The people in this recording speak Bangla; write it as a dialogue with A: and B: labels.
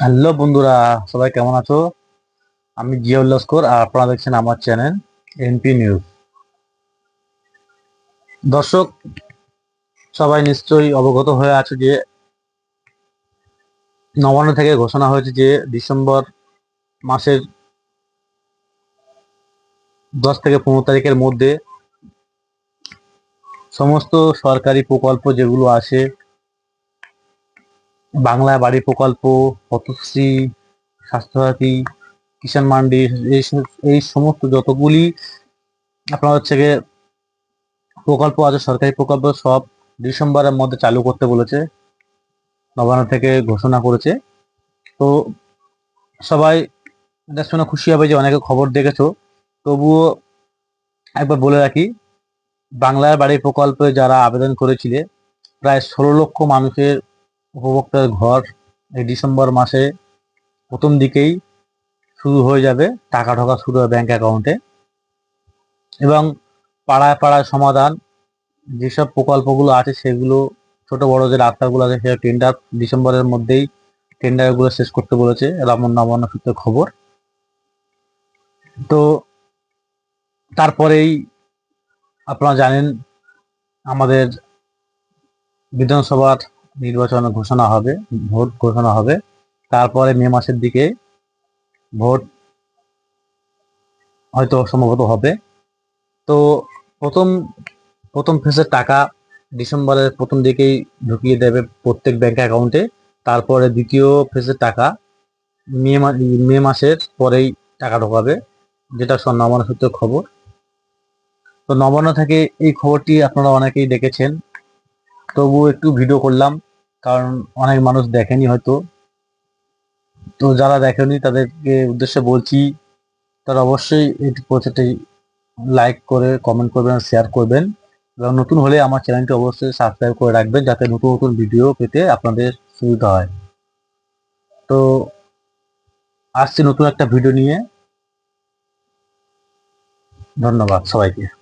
A: হ্যালো বন্ধুরা, সবাই কেমন আছো? আমি জিয়াউল লস্কর, আর আপনারা দেখছেন আমার চ্যানেল এনপি নিউজ। দর্শক, সবাই নিশ্চয়ই অবগত হয়ে আছে যে নবান্ন থেকে ঘোষণা হয়েছে যে ডিসেম্বর মাসের দশ থেকে পনেরো তারিখের মধ্যে সমস্ত সরকারি প্রকল্প যেগুলো আছে বাংলা বাড়ি প্রকল্প, পথশ্রী, স্বাস্থ্যসাথী, কিষাণ মান্ডি, এই সম- এই সমস্ত যতগুলি আপনার হচ্ছে গিয়ে প্রকল্প আছে, সরকারি প্রকল্প সব ডিসেম্বরের মধ্যে চালু করতে বলেছে, নবান্ন থেকে ঘোষণা করেছে। তো সবাই এটা শুনে খুশি হবে যে অনেকে খবর দেখেছ। তবুও একবার বলে রাখি বাংলার বাড়ি প্রকল্পে যারা আবেদন করেছিলে, প্রায় ষোলো লক্ষ মানুষের উপভোক্তার ঘর এই ডিসেম্বর মাসে প্রথম দিকেই শুরু হয়ে যাবে, টাকা ঢোকা শুরু হবে ব্যাঙ্ক অ্যাকাউন্টে এবং পাড়ায় পাড়ায় সমাধান, যেসব প্রকল্পগুলো আছে সেগুলো, ছোট বড় যে রাস্তাগুলো আছে সেটা টেন্ডার ডিসেম্বরের মধ্যেই টেন্ডারগুলো শেষ করতে বলেছে রামন নবান্ন সূত্রে খবর। তো তারপরেই আপনারা জানেন, আমাদের বিধানসভার নির্বাচন ঘোষণা হবে, ভোট ঘোষণা হবে। তারপরে মে মাসের দিকে ভোট হয়তো সম্ভবত হবে। তো প্রথম প্রথম ফেজের টাকা ডিসেম্বরের প্রথম দিকেই ঢুকিয়ে দেবে প্রত্যেক ব্যাংক অ্যাকাউন্টে। তারপরে দ্বিতীয় ফেজের টাকা মে মা- মাসের পরেই টাকা ঢোকাবে, যেটা নবান্ন সূত্রে খবর। তো নবান্ন থেকে এই খবরটি আপনারা অনেকেই দেখেছেন। তবু একটু ভিডিও করলাম। কারণ অনেক মানুষ দেখেনি হয়তো। তো যারা দেখেনি, তাদেরকে উদ্দেশ্যে বলছি, তারা অবশ্যই এই প্রচারটি লাইক করে, কমেন্ট করবেন শেয়ার করবেন। এবং নতুন হলে আমার চ্যানেলটি অবশ্যই সাবস্ক্রাইব করে রাখবেন, যাতে নতুন নতুন ভিডিও পেতে আপনাদের সুবিধা হয়। তো আসছি নতুন একটা ভিডিও নিয়ে। ধন্যবাদ সবাইকে।